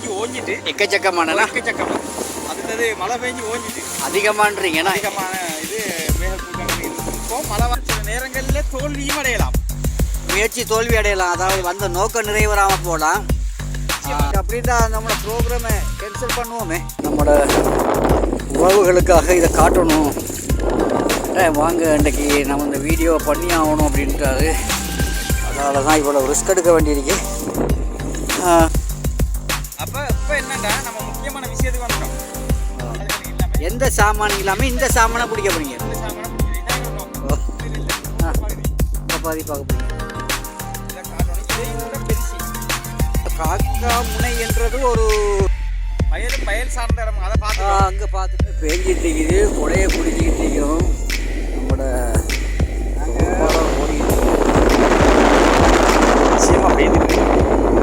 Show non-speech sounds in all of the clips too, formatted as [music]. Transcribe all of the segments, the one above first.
பெஞ்சு ஓஞ்சிட்டு எக்கச்சக்கமானனா? எக்கச்சக்கம். அடுத்தது மழை பெஞ்சு ஓஞ்சிட்டு அதிகமான்றீங்கன்னா அதிகமான இது இப்போ மழை வர சில நேரங்களில் தோல்வியும் அடையலாம். முயற்சி தோல்வி அடையலாம். அதாவது வந்த நோக்கம் நிறைவேறாமல் போகலாம். அப்படின்ட்டு நம்மளோட ப்ரோக்ராமை கேன்சல் பண்ணுவோமே. நம்மளோட உறவுகளுக்காக இதை காட்டணும். வாங்க இன்றைக்கி நம்ம இந்த வீடியோ பண்ணி ஆகணும் அப்படின்ட்டாரு அதனால தான் இவ்வளோ ரிஸ்க் எடுக்க வேண்டியிருக்கு. எந்த சாமான் இல்லாமல் இந்த சாமானை பிடிக்க போறீங்க. பாதி பார்க்க போறீங்க. காக்கா முனை என்றது ஒரு வயல் வயல் சார்ந்த இடம். அதை பார்த்து அங்கே பார்த்துட்டு பேஞ்சிட்டு இருக்குது. கொடையை பிடிச்சிக்கிட்டு இருக்கோம் நம்மளோட விஷயம் அப்படின்ட்டு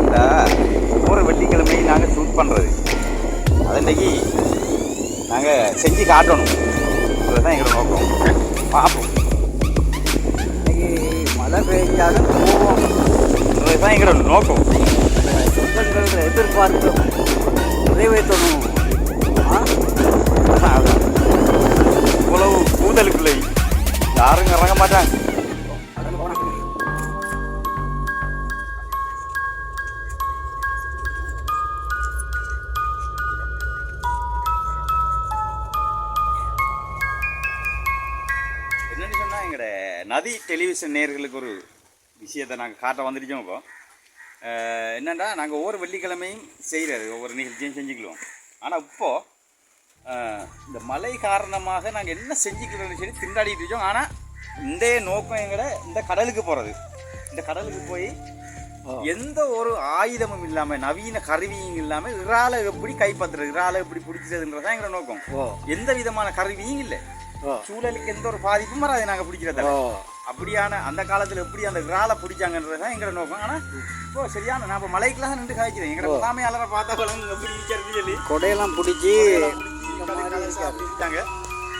இந்த ஒவ்வொரு வெள்ளிக்கிழமை நாங்கள் ஷூட் பண்ணுறது அது இன்னைக்கு நாங்கள் செஞ்சு காட்டணும். அதுதான் எங்களோட நோக்கம். பார்ப்போம் இன்னைக்கு மழை பெய்ஞ்சாலும் போவோம். அதுதான் எங்களோட நோக்கம். சொந்தங்கள் எதிர்பார்ப்பு நிறைவேற்றணும். இவ்வளவு கூதலுக்குள்ளே யாரும் இறங்க மாட்டாங்க. டெலிவிஷன் நேயர்களுக்கு ஒரு விஷயத்தை நாங்கள் காட்ட வந்திருக்கோம் இப்போ. என்னன்னா நாங்கள் ஒவ்வொரு வெள்ளிக்கிழமையும் செய்கிறது ஒவ்வொரு நிகழ்ச்சியும் செஞ்சுக்குவோம் ஆனால் இப்போது இந்த மழை காரணமாக நாங்கள் என்ன செஞ்சுக்கிறோம்னு சொல்லி திண்டாடிட்டு இருக்கோம். ஆனால் இந்த நோக்கம் எங்கட இந்த கடலுக்கு போகிறது இந்த கடலுக்கு போய். எந்த ஒரு ஆயுதமும் இல்லாமல் நவீன கருவியும் இல்லாமல் இறாலை எப்படி கைப்பற்றுறது இறாலை எப்படி பிடிக்கிறதுன்றதான் எங்களோட நோக்கம். எந்த விதமான கருவியும் இல்லை. சூழலுக்கு எந்த ஒரு பாதிப்பும் வராது நாங்கள் பிடிக்கிறதால. ஓ அப்படியான அந்த காலத்தில் எப்படி அந்த இறாலை பிடிச்சாங்கன்றது தான் எங்களோட நோக்கம். ஆனால் இப்போ சரியான நான் இப்போ மலைக்கெல்லாம் நின்று காய்க்கிறேன். எங்களோட முகாமையாளரை பார்த்தா பழங்க எப்படி இருக்கிறது சொல்லி கொடையெல்லாம் பிடிச்சி அப்படிட்டாங்க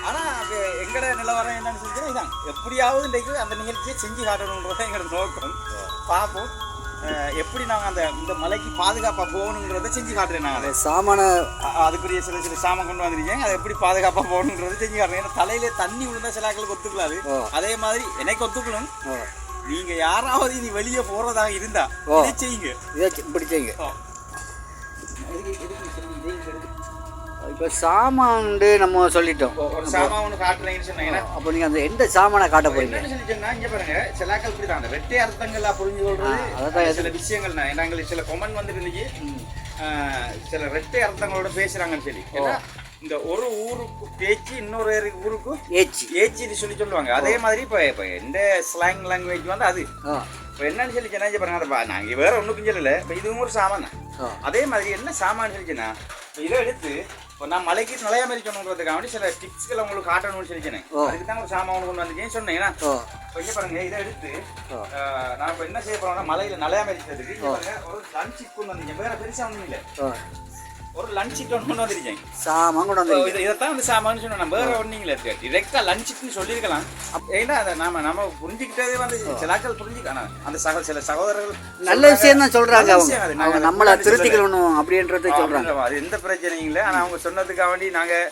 ஆனால் அது எங்களோட நிலவரம் என்னன்னு சொல்லி இதான். எப்படியாவது இன்றைக்கு அந்த நிகழ்ச்சியை செஞ்சு காட்டணுன்றது தான் எங்களோட நோக்கம். பார்ப்போம். எப்படி நாங்கள் அந்த இந்த மலைக்கு பாதுகாப்பாக போகணுன்றதை செஞ்சு காட்டுறேன் நாங்கள் அதை. சாமான அதுக்குரிய சில சில சாமான் கொண்டு வந்திருக்கேன் அதை எப்படி பாதுகாப்பாக போகணுன்றது செஞ்சு காட்டுறேன். ஏன்னா தலையில தண்ணி விழுந்தா சில ஆட்களுக்கு ஒத்துக்கலாது. அதே மாதிரி எனக்கு ஒத்துக்கணும்? நீங்க யாராவது இனி வெளியே போறதாக இருந்தா. இதை செய்யுங்க. இதை பிடிச்சிங்க ஓ. இப்போ சாமான்ண்டு நம்ம சொல்லிட்டோம். ஒரு சாமான் ஒன்று காட்டுறீங்கன்னு சொன்னீங்கன்னா. அப்போ நீங்கள் அந்த எந்த சாமானை காட்ட போறீங்க? என்னன்னு சொல்லி சொன்னா இங்க பாருங்க சிலாக்கள் இப்படி தான் அந்த வெட்டை அர்த்தங்களா புரிஞ்சு கொள்றது ஆ, அதான் சில விஷயங்கள் நான் நாங்கள் சில கொமெண்ட் வந்துட்டு இருந்துச்சு சில ரெட்டை அர்த்தங்களோட பேசுறாங்கன்னு சொல்லி. ஏன்னா, இந்த ஒரு ஊருக்கு பேச்சு இன்னொரு ஊருக்கு ஏச்சி. ஏச்சின்னு சொல்லி சொல்லுவாங்க. அதே மாதிரி இப்போ இப்போ எந்த ஸ்லாங் லாங்குவேஜ் வந்து அது. இப்போ என்னன்னு சொல்லி சொன்னா பாருங்க அதை பா- நாங்க வேற ஒன்றுக்கும் சொல்லல. இப்போ இதுவும் ஒரு சாமான் தான். அதே மாதிரி என்ன சாமான் சொல்லிச்சுன்னா இதை எடுத்து இப்போ நான் மலைக்கு நுழையாம இருக்கணுன்றதுக்காக வேண்டி சில டிப்ஸ்களை உங்களுக்கு காட்டணும்னு ஓ. அதுக்கு தான் ஒரு சாமான் கொண்டு வந்திருக்கேன் சொன்னீங்கன்னா ஓ. இப்போ இங்க பாருங்க இதை எடுத்து நான் இப்போ என்ன செய்ய போறோம்னா மலையில இங்க பாருங்க ஒரு லஞ்ச் கொண்டு வந்தீங்க வேற பெருசா ஒன்றும் இல்லை. ஒரு லஞ்ச் ஒன்று கொண்டு வந்திருக்கேன். சாமான் கொண்டு வந்து இது இதைத்தான் வந்து சாமான்னு சொன்னோம் நம்ம வேற ஒன்றுங்களே டிரெக்டாக லஞ்சுக்குன்னு சொல்லியிருக்கலாம். ஏன்னா அதை நாம நம்ம புரிஞ்சுக்கிட்டதே வந்து சிலாக்கள் புரிஞ்சுக்கலாம் அந்த சக சில சகோதரர்கள் நல்ல விஷயம் தான் சொல்றாங்க நல்ல அவங்க. நம்மளை திருத்திக்கணும் அப்படின்றத மாதிரி. அது எந்த பிரச்சனையும் இல்லை. ஆனால் அவங்க சொன்னதுக்காக வேண்டி நாங்கள்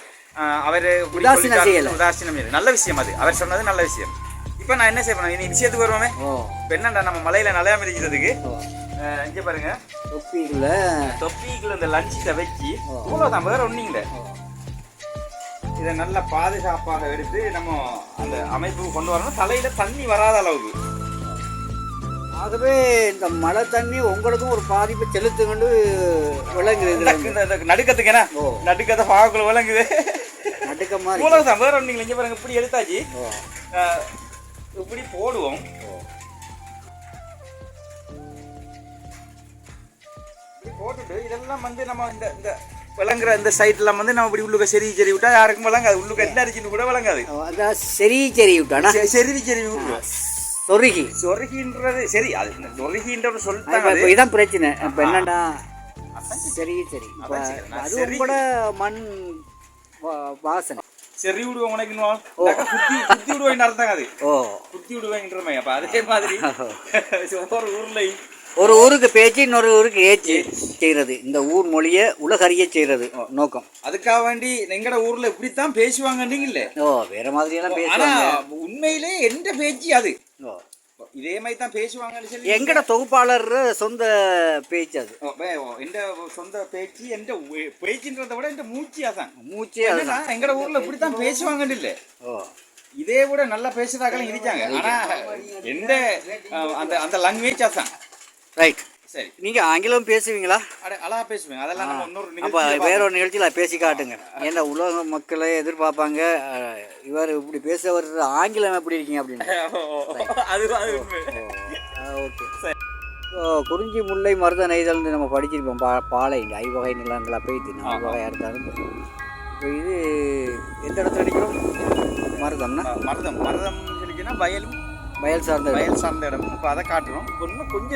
அவர் உதாசீனம். உதாசீனம் நல்ல விஷயம் அது. அவர் சொன்னது நல்ல விஷயம். இப்போ நான் என்ன செய்யணும் இனி விஷயத்துக்கு வருவோமே. இப்போ என்னடா நம்ம மலையில நலையாம இருக்கிறதுக்கு? இங்க பாருங்க. தொப்பிக்குள்ள? தொப்பிக்குள்ள இந்த லஞ்சிட்ட வச்சு இவ்வளோதான் வேற ஒன்றுங்களே இதை நல்லா பாதுகாப்பாக எடுத்து நம்ம அந்த அமைப்புக்கு கொண்டு வரணும். தலையில தண்ணி வராத அளவுக்கு. ஆகவே இந்த மழை தண்ணி உங்களுக்கும் ஒரு பாதிப்பை செலுத்துங்கன்னு விளங்குது நடுக்கத்துக்கு என்ன. நடுக்கத்தை பார்க்கல விளங்குது. நடுக்க மாதிரி வேற ஒன்றுங்களே இங்க பாருங்க இப்படி எடுத்தாச்சு இப்படி போடுவோம். போட்டுட்டு இதெல்லாம் வந்து நம்ம இந்த இந்த விளங்குற இந்த சைட்லாம் வந்து நம்ம இப்படி உள்ளுக்க செருவி செருவி விட்டா யாருக்கும் விளங்காது. உள்ளுக்க என்ன அரிச்சின்னு கூட விளங்காது. அதான் சரி சரி விட்டானா? செருவி செருவி விட்டுருவோம் சொருகி. சொருகின்றது சரி அது இந்த சொருகின்ற சொல்லிட்டாங்க இப்போ இதான் பிரச்சனை. இப்போ என்னடா சரி சரி சரி. கூட மண் வாசனை. செறி விடுவோம் உனக்கு குத்தி குத்தி விடுவேன் அர்த்தம் அது. ஓ. குத்தி விடுவேன்றமே அப்ப அதே மாதிரி [laughs] ஒவ்வொரு ஊர்லயும் ஒரு ஊருக்கு பேச்சு இன்னொரு ஊருக்கு ஏச்சு செய்கிறது இந்த ஊர் மொழியை உலகறிய செய்கிறது நோக்கம். அதுக்காக வேண்டி எங்கட ஊர்ல இப்படித்தான் பேசுவாங்கன்னீங்கல்ல ஓ வேற மாதிரியெல்லாம் பேசுவாங்க. உண்மையிலே எந்த பேச்சு அது? ஓ. இதே மாதிரி தான் பேசுவாங்கன்னு சொல்லி எங்கட தொகுப்பாளர் சொந்த பேச்சு அது. எந்த சொந்த பேச்சு எந்த பேச்சுன்றதை விட எந்த மூச்சியா தான். மூச்சே அது என்னன்னா, எங்கட ஊர்ல இப்படித்தான் பேசுவாங்கன்னு இல்ல. ஓ. இதே விட நல்லா பேசுறதாக்களும் இருக்காங்க ஆனா எந்த அந்த அந்த லாங்குவேஜ் தான். ரைட் சரி. நீங்கள் ஆங்கிலம் பேசுவீங்களா? அட அழகா பேசுவேன் அதெல்லாம் நம்ம இன்னொரு அப்போ வேற ஒரு நிகழ்ச்சியில் பேசி காட்டுங்க. ஏன்னா உலக மக்களை எதிர்பார்ப்பாங்க? இவர் இப்படி பேச வர்ற ஆங்கிலம் எப்படி இருக்கீங்க அப்படின்னு. [laughs] அது. ஓகே. குறிஞ்சி முல்லை மருத நெய்தல்னு நம்ம படிச்சிருப்போம். பா பாலை இந்த ஐவகை நிலங்களா பெய்து நாலு வகையாக இருந்தாலும். இப்போ இது எந்த இடத்துல அடிக்கிறோம்? மருதம்னா? மருதம். மருதம் சொல்லிச்சுன்னா வயலும் வயல் சார்ந்த. வயல் சார்ந்த இடம். இப்போ அதை காட்டுறோம். இப்போ இன்னும் கொஞ்ச.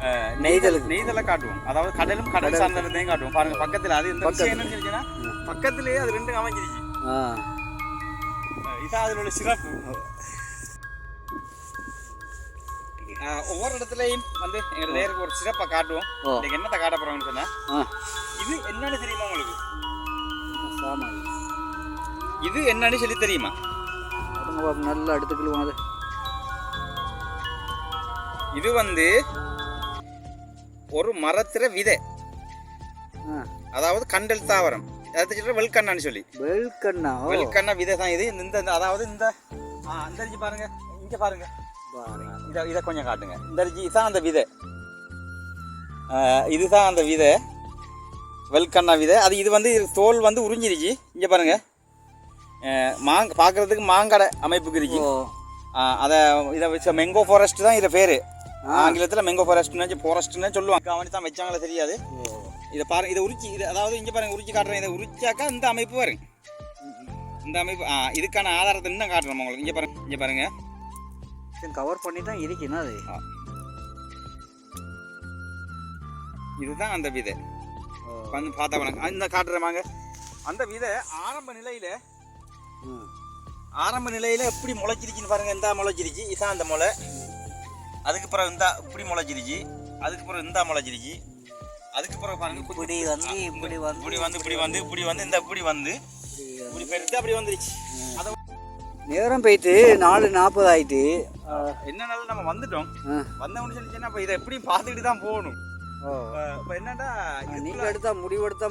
அஹ், நெய்தலுக்கு. நெய்தலை காட்டுவோம். அதாவது கடலும் கடல் சார்ந்த இடத்தையும் காட்டுவோம். பாருங்க பக்கத்துல அது இந்த விஷயம் என்னன்னு சொல்லிச்சுன்னா பக்கத்திலேயே அது ரெண்டும் அமைஞ்சிருச்சு. இதான் அதில் உள்ள சிறப்பு ஒவ்வொரு இடத்துலையும் வந்து எங்க நேருக்கு ஒரு சிறப்பை காட்டுவோம். இன்னைக்கு என்னத்தை காட்ட போறோம்னு சொன்னா ஆ. இது என்னன்னு தெரியுமா உங்களுக்கு? இது என்னன்னு சொல்லி தெரியுமா? நல்லா எடுத்துக்கிடுவோம் அது இது வந்து ஒரு மரத்திர விதை. அதாவது கண்டல் தாவரம். அது சொல்ற வெல்கண்ணான்னு சொல்லி. வெல்கண்ணா ஓ. வெல்கண்ணா விதை தான் இது. இந்த அதாவது இந்த அரிசி பாருங்க. இங்க பாருங்க. பாருங்க. இதை இதை கொஞ்சம் காட்டுங்க. இந்த அரிசி இதுதான் அந்த விதை. இதுதான் அந்த விதை. வெல்கண்ணா விதை. அது இது வந்து தோல் வந்து உறிஞ்சிருச்சு. இங்க பாருங்க. ஆ, மாங்க பார்க்கறதுக்கு மாங்கடை அமைப்புக்கு இருக்கு. அதை இதை வச்ச மெங்கோ ஃபாரஸ்ட் தான் இது பேர். ஆங்கிலத்தில் மெங்கோ ஃபாரஸ்ட்னு ஃபாரஸ்ட்னு சொல்லுவாங்க. அவனி தான் வச்சாங்களே தெரியாது. இதை பாருங்க இதை உரிச்சி இது அதாவது இங்கே பாருங்க உரிச்சி காட்டுறேன். இதை உரிச்சாக்கா இந்த அமைப்பு பாருங்க இந்த அமைப்பு ஆ இதுக்கான ஆதாரத்தை இன்னும் காட்டுறோம் உங்களுக்கு. இங்கே பாருங்க இங்கே பாருங்க. கவர் பண்ணி தான் இருக்குன்னா அது. இதுதான் அந்த விதை. வந்து பார்த்தா வணக்கம். இந்த காட்டுறமாங்க அந்த விதை ஆரம்ப நிலையில. ஆரம்ப நிலையில எப்படி முளைச்சிருச்சுன்னு பாருங்க. இந்த முளைச்சிருச்சு. இதான் அந்த முளை. அதுக்கு பிறகு இந்த இப்படி முளைச்சிருச்சு அதுக்கு பிறகு இந்த முளைச்சிருச்சு அதுக்கு பிறகு பாருங்க இப்படி வந்து இப்படி வந்து இப்படி வந்து இப்படி வந்து இப்படி வந்து இந்த இப்படி வந்து இப்படி பெருத்து அப்படி வந்துருச்சு. அதை நேரம் போயிட்டு நாலு நாற்பது ஆயிட்டு. என்னனால நம்ம வந்துட்டோம். ஆ. வந்தவொன்னு சொல்லிச்சுன்னா இப்போ இதை எப்படி பார்த்துக்கிட்டு தான் போகணும். இப்போ என்னடா நீங்க எடுத்தா முடிவு எடுத்தா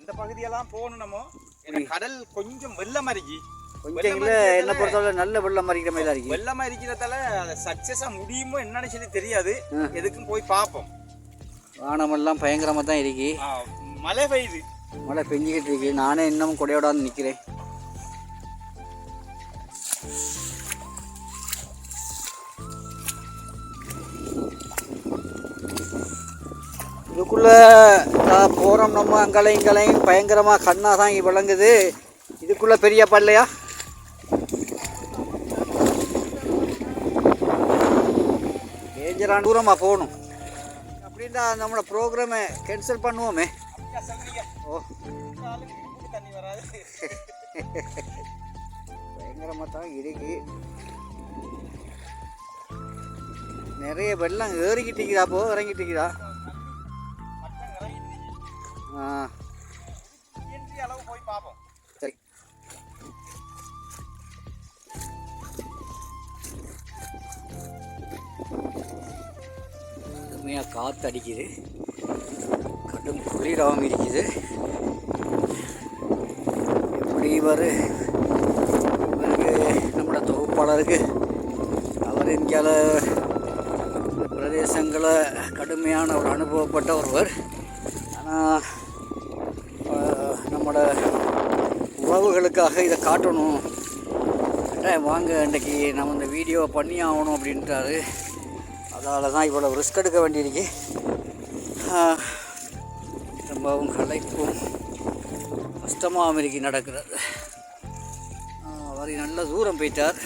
இந்த பகுதியெல்லாம் போகணும் நம்ம. கடல் கொஞ்சம் வெள்ளம் அரிச்சு கொஞ்சம் இல்ல என்ன பொறுத்தவரை நல்ல வெள்ளம் மறிக்கிற மாதிரி தான் இருக்கு. வெள்ளம் அரிக்கிறதால அதை சக்சஸா முடியுமோ என்னன்னு சொல்லி தெரியாது. எதுக்கும் போய் பார்ப்போம் வானமெல்லாம் பயங்கரமா தான் இருக்கு. மழை பெய்யுது. மழை பெஞ்சிக்கிட்டு இருக்கு. நானே இன்னமும் கொடையோட வந்து நிக்கிறேன். இதுக்குள்ள போறோம் நம்ம. அங்கலையும் இங்கலையும். பயங்கரமா கண்ணா தான் இங்க விளங்குது. இதுக்குள்ள பெரிய பல்லையா? அஞ்சரை தூரமாக போகணும். அப்படின்னா நம்மளோட ப்ரோக்ராமை கேன்சல் பண்ணுவோமே. ஓ. தண்ணி வராது பயங்கரமாக தான் இருக்கு. நிறைய வெள்ளம் ஏறிக்கிட்டு இருக்குதா போ இறங்கிட்டு இருக்குதா? ஆ. காற்று அடிக்குது கடும் குளிராகவும் இருக்குது. எப்படி இவர்? இவருக்கு நம்மளோட தொகுப்பாளருக்கு அவர் இந்தியாவில் பிரதேசங்களை கடுமையான ஒரு அனுபவப்பட்ட ஒருவர். ஆனால் நம்மளோட உறவுகளுக்காக இதை காட்டணும். வாங்க இன்றைக்கி நம்ம இந்த வீடியோவை பண்ணி ஆகணும் அப்படின்ட்டாரு அதால் தான் இவ்வளோ ரிஸ்க் எடுக்க வேண்டியிருக்கு. ரொம்பவும் கலைப்பும் கஷ்டமாகவும் இருக்கு நடக்கிறது. அவர் நல்ல தூரம் போயிட்டார்.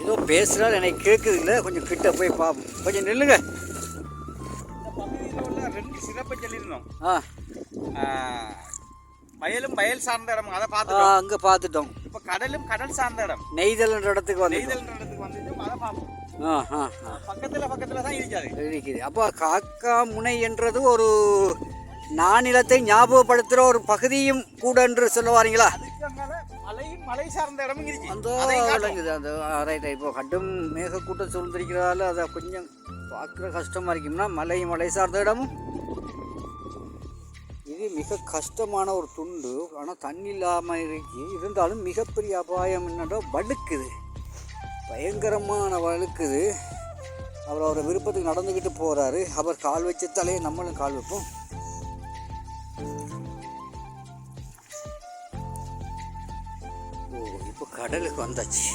ஏதோ பேசுகிறார் எனக்கு கேட்குது இல்லை கொஞ்சம் கிட்ட போய் பார்ப்போம் கொஞ்சம் நில்லுங்க. ரெண்டு சிறப்பை சொல்லியிருந்தோம். ஆ. வயலும் வயல் சார்ந்த இடம் அதை பார்த்துட்டோம். அங்கே பார்த்துட்டோம். இப்போ கடலும் கடல் சார்ந்த இடம். நெய்தல்ன்ற இடத்துக்கு வந்து நெய்தல் இடத்துக்கு வந்துட்டு அதை பார்ப்போம். பக்கத்துல பக்கத்துல தான் இருக்காது. இருக்குது. அப்போ காக்கா முனை என்றது ஒரு நானிலத்தை ஞாபகப்படுத்துகிற ஒரு பகுதியும் கூட என்று சொல்ல வாரீங்களா? மேல மலையும் மலை சார்ந்த இடமும் இருக்கு அந்த. விளங்குது. ரைட் இப்போ கடும் மேகக்கூட்டம் சூழ்ந்திருக்கிறதால அதை கொஞ்சம் பார்க்குற கஷ்டமாக இருக்கும்னா மலை மலை சார்ந்த இடமும். இது மிக கஷ்டமான ஒரு துண்டு. ஆனால் தண்ணி இல்லாமல் இருக்கு. இருந்தாலும் மிகப்பெரிய அபாயம் என்னடோ வழுக்குது பயங்கரமான வழுக்குது. அவர் அவரை விருப்பத்துக்கு நடந்துக்கிட்டு போகிறாரு அவர் கால் வச்சத்தாலே நம்மளும் கால் வைப்போம். ஓ இப்போ கடலுக்கு வந்தாச்சு.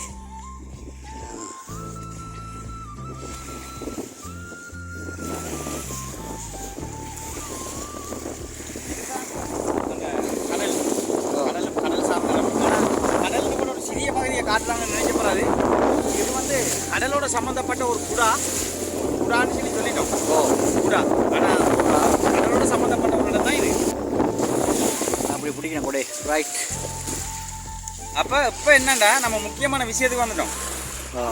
அந்த கடல் கடல் கடல் ஒரு சிறிய பகுதியை காட்டுறாங்கன்னு நினைக்கப்படாது. வந்து கடலோட சம்மந்தப்பட்ட ஒரு குடா. குடான்னு சொல்லி சொல்லிட்டோம். ஓ. குடா. ஆனால் கடலோட சம்மந்தப்பட்ட ஒரு இடம் தான் இது. அப்படி பிடிக்கணும் கூட. ரைட் அப்போ இப்போ என்னண்டா? நம்ம முக்கியமான விஷயத்துக்கு வந்துட்டோம்.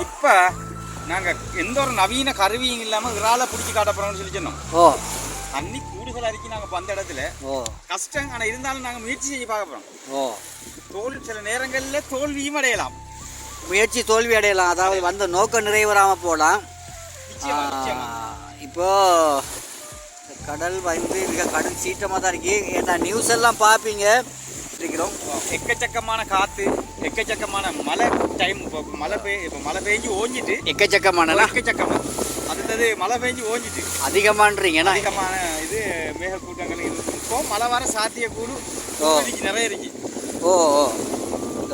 இப்போ நாங்கள் எந்த ஒரு நவீன கருவியும் இல்லாமல் விராலை பிடிச்சி காட்ட போகிறோம்னு சொல்லி சொன்னோம். ஓ. தண்ணி கூடுதல் அறிக்கை நாங்கள் இப்போ அந்த இடத்துல ஓ. கஷ்டம். ஆனால் இருந்தாலும் நாங்கள் முயற்சி செய்ய பார்க்க போகிறோம் ஓ. தோல் சில நேரங்களில் தோல்வியும் அடையலாம். முயற்சி தோல்வி அடையலாம். அதாவது வந்த நோக்கம் நிறைவேறாமல் போகலாம் இப்போ கடல் வந்து மிக கடும் சீற்றமாக தான் இருக்கு. ஏன்னா நியூஸ் எல்லாம் பார்ப்பீங்க. இருக்கிறோம். எக்கச்சக்கமான காத்து எக்கச்சக்கமான மழை டைம் இப்போ மழை பெய் இப்போ மழை பெஞ்சு ஓஞ்சிட்டு. எக்கச்சக்கமானலாம் எக்கச்சக்கமா. அடுத்தது மழை பெஞ்சு ஓஞ்சிட்டு. அதிகமான்றீங்கன்னா அதிகமான இது மேகக்கூட்டங்கள் இருக்கு. இப்போ மழை வர ஓ. இன்னைக்கு நிறைய இருக்கு. ஓ ஓ.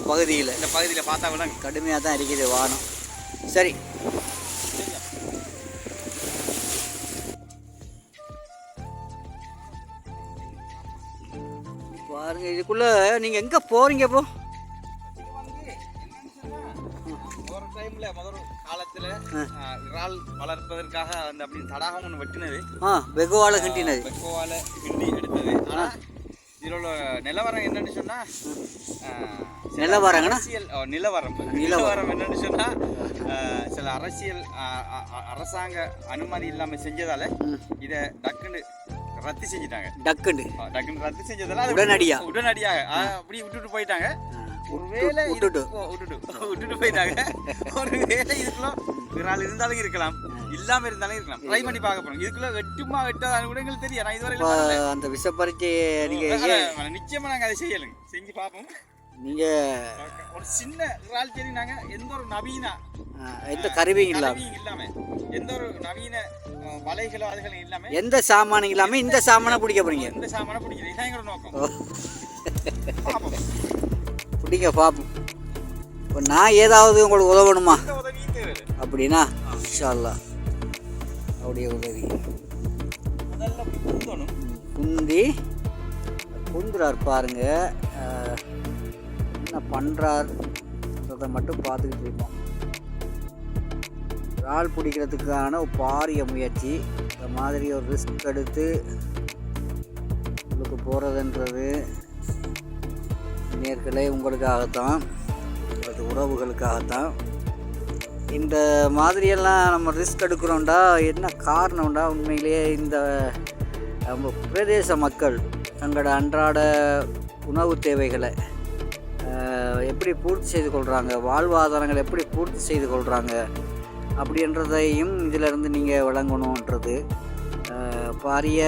பகுதியில். இந்த பகுதியில் பார்த்தா விட கடுமையாக தான் இருக்குது வானம். சரி. பாருங்க இதுக்குள்ள நீங்க எங்க போறீங்க இப்போ ஒரு டைம்ல முதல் காலத்துல இறால் வளர்ப்பதற்காக அந்த அப்படி தடாகம் ஒன்று வெட்டினது. ஆ வெகுவால கண்டினது வெக்கோவால கிண்டி எடுத்தது. ஆனா உள்ள நிலவரம் என்னன்னு சொன்னா ஓ, நிலவரம். நிலவரம். என்னன்னு சொன்னா சில அரசியல் அரசாங்க அனுமதி இல்லாம செஞ்சதால இதை டக்குன்னு ரத்து செஞ்சுட்டாங்க. டக்குண்டு ஆ, டக்குன்னு ரத்து செஞ்சதால? உடனடியாக ஆ, அப்படி விட்டுட்டு போயிட்டாங்க. ஒருவேளை விட்டுட்டு. [laughs] போயிட்டாங்க. ஒருவேளை இதுக்குள்ள இறால் இருந்தாலும் இருக்கலாம். இல்லாம இருந்தாலும் இருக்கலாம். ட்ரை பண்ணி பார்க்க போறோம். இதுக்குள்ள வெட்டுமா வெட்டாதான்னு கூட எங்களுக்கு தெரியும் நான் இதுவரை அந்த விஷப்பரிச்சை நீங்க நிச்சயமா நாங்க அதை செய்யலுங்க. செஞ்சு பார்ப்போம். நீங்க ஒரு சின்ன இறால் செடி நாங்க எந்த ஒரு நவீன எந்த கருவியும் இல்லாம. இல்லாம. எந்த ஒரு நவீன வலைகளோ அதுகளும் இல்லாம. எந்த சாமானும் இல்லாம இந்த சாமானை பிடிக்க போறீங்க? எந்த சாமான பிடிக்கிறது இதான் எங்களோட நோக்கம். ஓ, பார்ப்போம் இப்போ நான் ஏதாவது உங்களுக்கு உதவணுமா? அப்படின்னா இன்ஷா அல்லாஹ் அவருடைய உதவி. குந்தி குந்துறார் பாருங்க. என்ன பண்ணுறார்ன்றதை மட்டும் பார்த்துக்கிட்டு இருக்கோம். இறால் பிடிக்கிறதுக்கான ஒரு பாரிய முயற்சி. இந்த மாதிரி ஒரு ரிஸ்க் எடுத்து உங்களுக்கு போகிறதுன்றது நேர்களே உங்களுக்காகத்தான் உங்களது உறவுகளுக்காகத்தான். இந்த மாதிரியெல்லாம் நம்ம ரிஸ்க் எடுக்கிறோண்டா என்ன காரணம்டா உண்மையிலேயே இந்த நம்ம பிரதேச மக்கள் தங்களோட அன்றாட உணவு தேவைகளை எப்படி பூர்த்தி செய்து கொள்கிறாங்க வாழ்வாதாரங்களை எப்படி பூர்த்தி செய்து கொள்கிறாங்க அப்படின்றதையும் இதிலிருந்து நீங்கள் விளங்கணுன்றது. பாரிய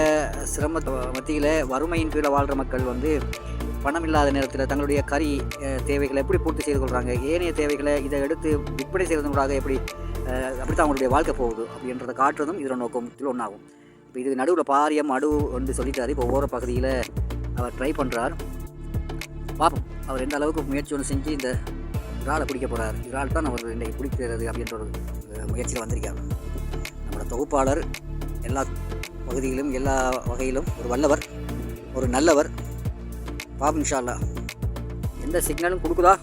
சிரம மத்தியில் வறுமையின் கீழே வாழ்கிற மக்கள் வந்து பணம் இல்லாத நேரத்தில் தங்களுடைய கறி தேவைகளை எப்படி பூர்த்தி செய்து கொள்கிறாங்க ஏனைய தேவைகளை இதை எடுத்து விற்பனை செய்வதனூடாக எப்படி அப்படி அப்படித்தான் அவங்களுடைய வாழ்க்கை போகுது அப்படின்றத காட்டுறதும் இதோட நோக்கத்தில் ஒன்றாகும் இப்போ இது நடுவில் பாரியம் அடு என்று சொல்லிட்டாரு. இப்போ ஒவ்வொரு பகுதியில் அவர் ட்ரை பண்ணுறார் பார்ப்போம் அவர் எந்த அளவுக்கு முயற்சி ஒன்று செஞ்சு இந்த இறாலை பிடிக்க போகிறார் இறால் தான் அவர் இன்றைக்கு பிடிக்கிறது அப்படின்ற ஒரு முயற்சியில் வந்திருக்கார். நம்மளோட தொகுப்பாளர் எல்லா பகுதியிலும் எல்லா வகையிலும் ஒரு வல்லவர் ஒரு நல்லவர். பாப்போம் இன்ஷா அல்லாஹ் எந்த சிக்னலும் கொடுக்குதா?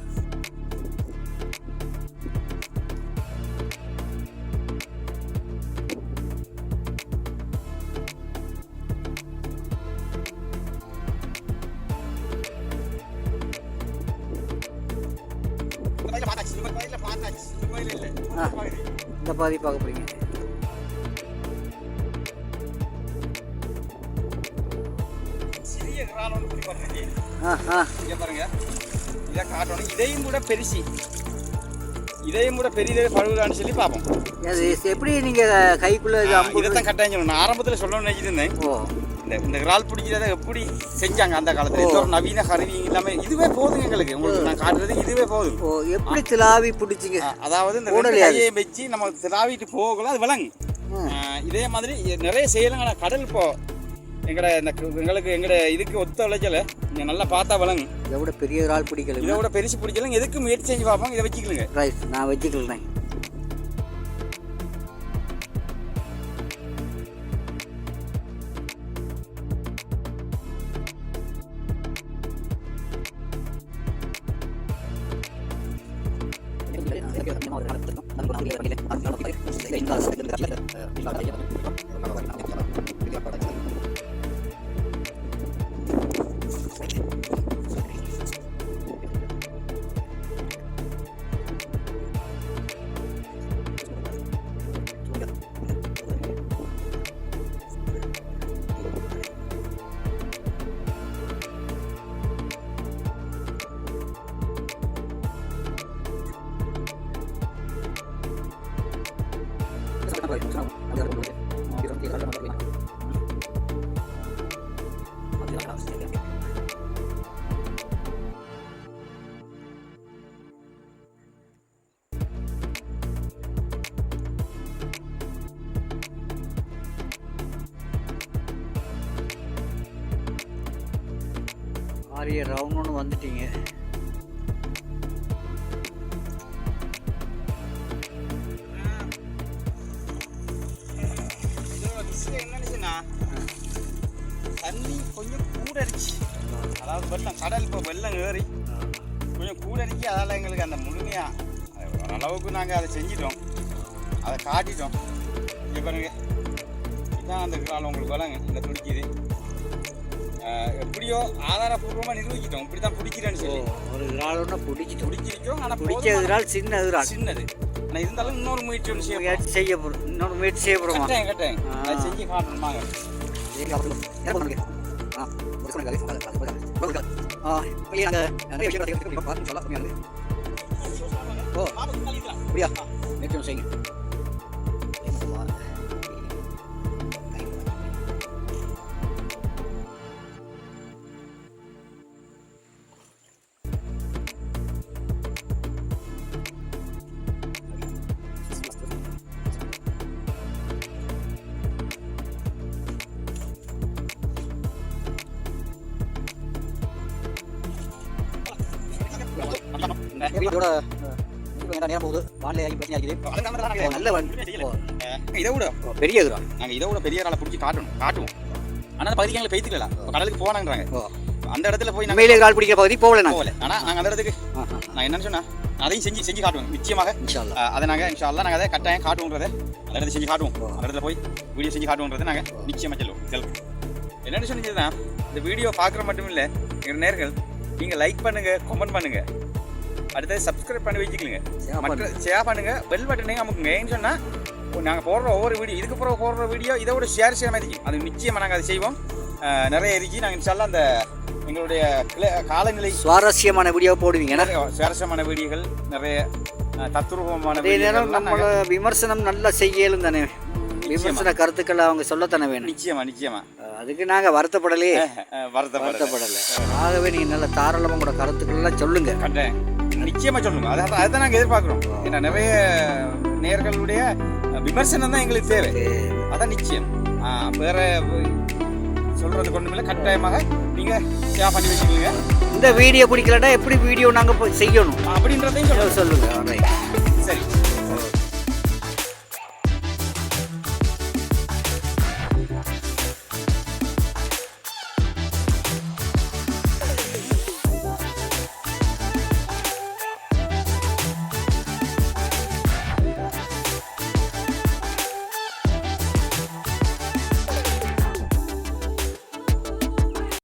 இந்த கோயில பார்த்தாச்சு இந்த இங்கே பாருங்க. இதை காட்டணும். இதையும் கூட பெருசி. இதையும் கூட பெரிய பழுதான்னு சொல்லி பார்ப்போம். எப்படி நீங்க கைக்குள்ள இது தான் கட்டாயம் சொல்லணும். ஆரம்பத்தில் சொல்லணும்னு நினைச்சிருந்தேன். ஓ. இந்த இந்த இறால் பிடிக்கிறத எப்படி செஞ்சாங்க அந்த காலத்தில்? ஒரு நவீன கருவி இல்லாமல் இதுவே போதுங்க எங்களுக்கு. உங்களுக்கு நான் காட்டுறது இதுவே போதும். ஓ எப்படி திலாவி பிடிச்சிங்க? அதாவது இந்த? கையை வச்சு நம்ம திராவிட்டு போகல அது. ஆ, இதே மாதிரி நிறைய செய்யலாம் கடல் இப்போ எங்கட இந்த எங்களுக்கு எங்கட இதுக்கு ஒத்த உழைச்சல நீங்க நல்லா பார்த்தா விளங்கு. இதை விட பெரிய இறால் பிடிக்கல இதை விட பெருசு பிடிச்சலாம் எதுக்கு முயற்சி செஞ்சு பார்ப்போம். இதை வச்சுக்கலுங்க. ரைட் நான் வச்சுக்கிறேன் ஆரிய ரவுன்னு வந்துட்டீங்க. தண்ணி கொஞ்சம் கூட அடிச்சு அதாவது வெள்ளம் கடல் இப்போ வெள்ளம் ஏறி கொஞ்சம் கூட அடிக்கி அதால் எங்களுக்கு அந்த முழுமையாக ஓரளவுக்கு நாங்கள் அதை செஞ்சிட்டோம். அதை காட்டிட்டோம். இங்கே பாருங்க. இதுதான் அந்த காலம் உங்களுக்கு வராங்க இந்த துடிக்கிது எப்படியோ ஆதாரபூர்வமாக நிரூபிச்சிட்டோம். இப்படி தான் பிடிக்கிறேன்னு சொல்லி. ஒரு இறால் ஒன்று பிடிச்சிட்டு பிடிச்சிருக்கோம். ஆனால் பிடிச்ச இறால் சின்ன இறால் சின்னது. ஆனால் இருந்தாலும் இன்னொரு முயற்சி ஒன்று செய்ய செய்ய போகிறோம் இன்னொரு முயற்சி செய்ய போகிறோமா கட்டாயம் கட்டாயம். அதை செஞ்சு காட்டணுமாங்க ஓ அப்படியா? நிச்சயம் செய்யுங்க. இதோட நேரம் போகுது. வானிலை பிரச்சனை ஆகிது. நல்ல வண்டி. இதை விட பெரிய இறால் நாங்கள் இதை விட பெரிய ஆளை பிடிச்சி காட்டணும். காட்டுவோம். ஆனால் அந்த பகுதிக்கு எங்களை பெய்த்துக்கலாம் கடலுக்கு போனாங்கறாங்க அந்த இடத்துல போய் உண்மையிலே இறால் பிடிக்கிற பகுதி போகல நான் போகல. ஆனால் நாங்கள் அந்த இடத்துக்கு நான் என்னன்னு சொன்னா அதையும் செஞ்சு செஞ்சு காட்டுவோம். நிச்சயமாக. அதை நாங்கள் இன்ஷா அல்லாஹ் நாங்கள் அதை கட்டாயம் காட்டுவோன்றதை அந்த இடத்துல செஞ்சு காட்டுவோம். அந்த இடத்துல போய் வீடியோ செஞ்சு காட்டுவோன்றதை நாங்கள் நிச்சயமாக செல்வோம் என்னென்னு சொன்னீங்கன்னா இந்த வீடியோ பார்க்குற மட்டும் இல்லை நேர்கள் நீங்கள் லைக் பண்ணுங்க கமெண்ட் பண்ணுங்க. அடுத்தது சப்ஸ்கிரைப் பண்ணி வச்சுக்கலுங்க. மற்ற ஷேர் பண்ணுங்க. பெல் பட்டனையும் அமுக்குங்க ஏன்னு சொன்னால் நாங்கள் போடுற ஒவ்வொரு வீடியோ இதுக்கு பிறகு போடுற வீடியோ இதை விட ஷேர் செய்ய மாதிரி அது நிச்சயமாக நாங்கள் அதை செய்வோம். நிறைய இருக்கு. நாங்கள் இன்ஷால்லாம் அந்த எங்களுடைய கிளை- காலநிலை சுவாரஸ்யமான வீடியோ போடுவீங்க. சுவாரஸ்யமான வீடியோகள் நிறைய அஹ், தத்ரூபமான அதே நேரம் வீடியோகள்லாம் நம்மளோட விமர்சனம் நல்லா செய்யலும் தானே. விமர்சன கருத்துக்களை அவங்க சொல்லத்தானே வேணும். நிச்சயமா நிச்சயமா. அதுக்கு நாங்கள் வருத்தப்படலையே. வருத்தப்படல. ஆகவே நீங்கள் நல்ல தாராளமாக உங்களோட கருத்துக்கள்லாம் சொல்லுங்க. கட்டேன் நிச்சயமா சொல்லுங்க அதை அதுதான் நாங்கள் எதிர்பார்க்குறோம். ஏன்னா நிறைய நேர்களுடைய விமர்சனம் தான் எங்களுக்கு தேவை. அதான் நிச்சயம். வேற சொல்றது கொண்டுமில்ல கட்டாயமாக நீங்க ஷேர் பண்ணி வச்சுக்கோங்க. இந்த வீடியோ பிடிக்கலன்னா எப்படி வீடியோ நாங்கள் செய்யணும்? அப்படின்றதையும் சொல்லுங்க. சொல்லுங்க ரைட்